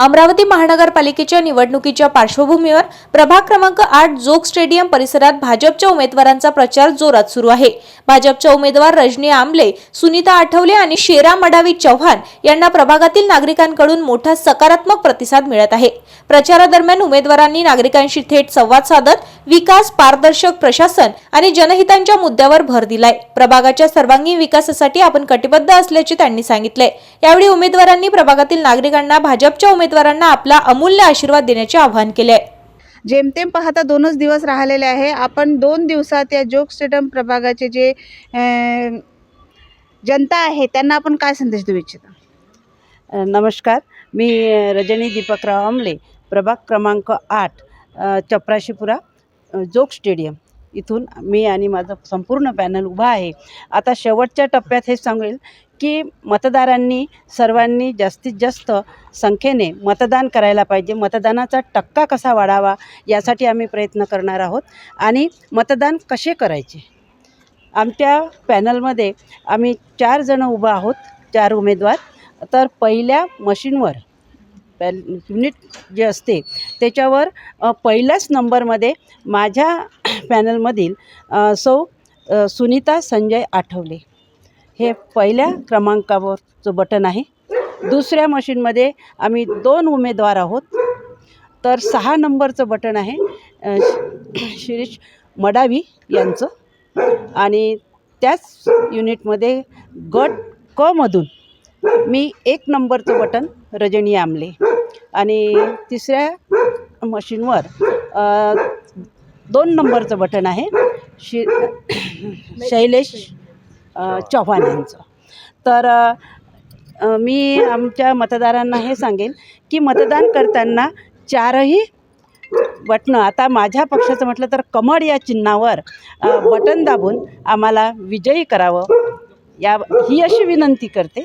अमरावती महानगरपालिकेच्या निवडणुकीच्या पार्श्वभूमीवर प्रभाग क्रमांक आठ जोग स्टेडियम परिसरात भाजपच्या उमेदवारांचा प्रचार जोरात सुरू आहे. भाजपच्या उमेदवार रजनी आमले सुनीता आठवले आणि शेरा मडावी चव्हाण यांना प्रभागातील नागरिकांकडून मोठा सकारात्मक प्रतिसाद मिळत आहे. प्रचारादरम्यान उमेदवारांनी नागरिकांशी थेट संवाद साधत विकास पारदर्शक प्रशासन आणि जनहितांच्या मुद्द्यावर भर दिलाय. प्रभागाच्या सर्वांगीण विकासासाठी आपण कटिबद्ध असल्याचे त्यांनी सांगितले यावेळी उमेदवारांनी प्रभागातील नागरिकांना भाजपच्या उमेदवारांना आपला अमूल्य आशीर्वाद देण्याचे आवाहन केले. आहे जेमतेम पाहता दोनच दिवस राहिलेले आहे. आपण दोन दिवसात या जोग स्टेडियम प्रभागाचे जे जनता आहे त्यांना आपण काय संदेश देऊ इच्छिता? नमस्कार. मी रजनी दीपकराव आमले प्रभाग क्रमांक आठ चपराशीपुरा जोग स्टेडियम. इथून मी आणि माझं संपूर्ण पॅनल उभा आहे. आता शेवटच्या टप्प्यात हे सांगेल की मतदारांनी सर्वांनी जास्तीत जास्त संख्येने मतदान करायला पाहिजे. मतदानाचा टक्का कसा वाढावा यासाठी आम्ही प्रयत्न करणार आहोत आणि मतदान कसे करायचे? आमच्या पॅनलमध्ये आम्ही चार जणं उभं आहोत चार उमेदवार. तर पहिल्या मशीनवर पॅन युनिट जे असते त्याच्यावर पहिल्याच नंबरमध्ये माझ्या पॅनलमधील सौ सुनीता संजय आठवले. हे पहिल्या क्रमांकावरचं बटन आहे. दुसऱ्या मशीनमध्ये आम्ही दोन उमेदवार आहोत. तर सहा नंबरचं बटन आहे शिरीष मडावी यांचं. आणि त्याच युनिटमध्ये गट क मधून मी एक नंबरचं बटन रजनी आमले. आणि तिसऱ्या मशीनवर दोन नंबरचं बटन आहे. शि शैलेश चव्हाण यांचं. तर मी आमच्या मतदारांना हे सांगेन की मतदान करताना चारही बटणं आता माझ्या पक्षाचं म्हटलं तर कमळ या चिन्हावर बटन दाबून आम्हाला विजयी करावं. या ही अशी विनंती करते.